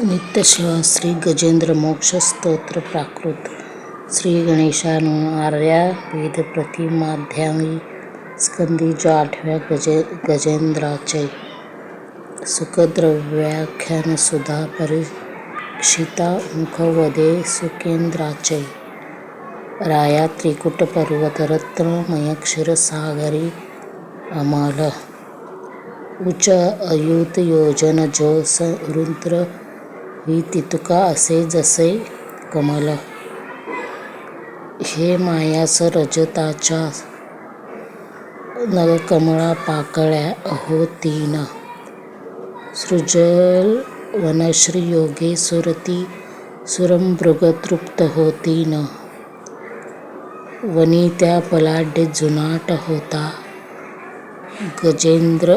नित्यसेवा श्री गजेंद्र मोक्ष स्तोत्र प्राकृत श्री गणेशानो आर्या वेदप्रति माध्यामी स्कंदी जो आठव्या गजे गजेंद्राचे सुखद्रव्याख्यान सुधा परीक्षिता मुखवदे सुकेंद्राचे राया त्रिकुट पर्वत रत्नमय क्षीरसागरी अमल उच्च अयुत योजन जो रुद्र ही तितुका असे जसे कमल. हे मायास रजताच्या नलकमळा पाकळ्या अहो तीन सृजल वनश्री योगे सुरती सुरमृगतृप्त होतीन. वनी त्या पलाढ्य जुनाट होता. गजेंद्र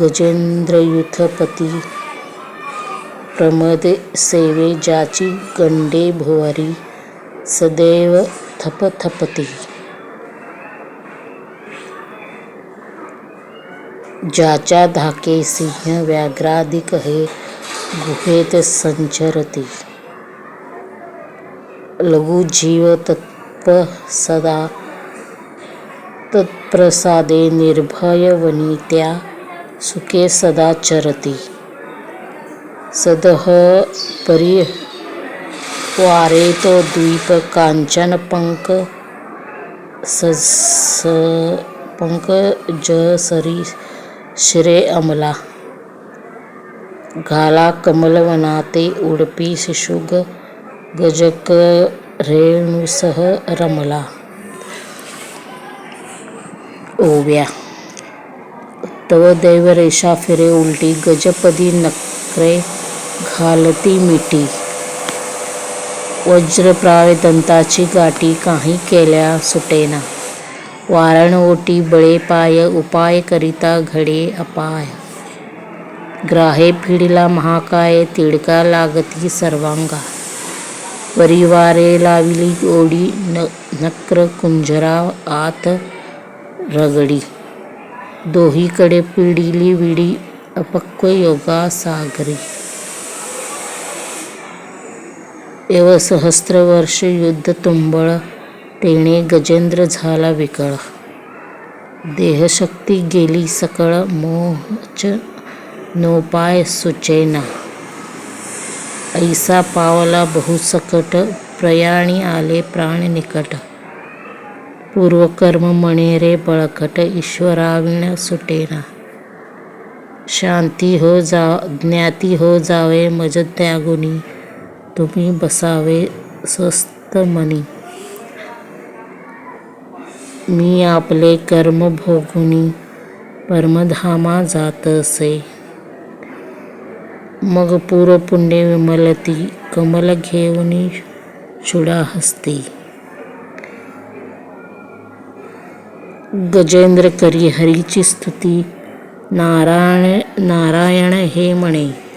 गजेंद्रयुथपती प्रमद सेवे ज्याची गंडे भुवरी, सदैव थपथपती ज्याच्या धाके सिंह व्याघ्राधिक हे, गुहेत संचरती। लघु जीव तत्प सदा, तत्प्रसादे निर्भय वनित्या, सुखे सदा चरती। सदह परी वारे तो द्वीप कांचन पंक सस पंक अमला। घाला कमलवनाते उडपी शिशुग गजक रेणुसह रमला। ओव्या। तव दैवरेषा फिरे उलटी गजपदी साखरे घालती मिठी. वज्रप्राय दंताची गाठी काही केल्या सुटेना. वारण ओटी बळे पाय उपाय करिता घडे अपाय. ग्राहे पिढीला महाकाय तिडका लागती सर्वांगा. परिवारे लाविली ओढी न नक्र कुंजरा आत रगडी. दोहीकडे पिडिली विडी अपक्व योगा सागरी एव सहस्रवर्ष युद्ध तुंबळ तेणे गजेंद्र झाला विकळ. देहशक्ती गेली सकळ मोहच नोपाय सुचेना. ऐसा पावला बहुसकट प्रयाणी आले प्राण निकट. पूर्वकर्म मणेरे बळकट ईश्वराविण सुटेना. शांती हो जा ज्ञाती हो जावे मज त्यागुनी तुम्ही बसावे स्वस्त मनी. मी आपले कर्म भोगुनी परमधामा जात असे मग पुण्य विमलती कमल घेऊन चुडा हस्ती. गजेंद्र करी हरीची स्तुती नारायण नारायण हे म्हणे.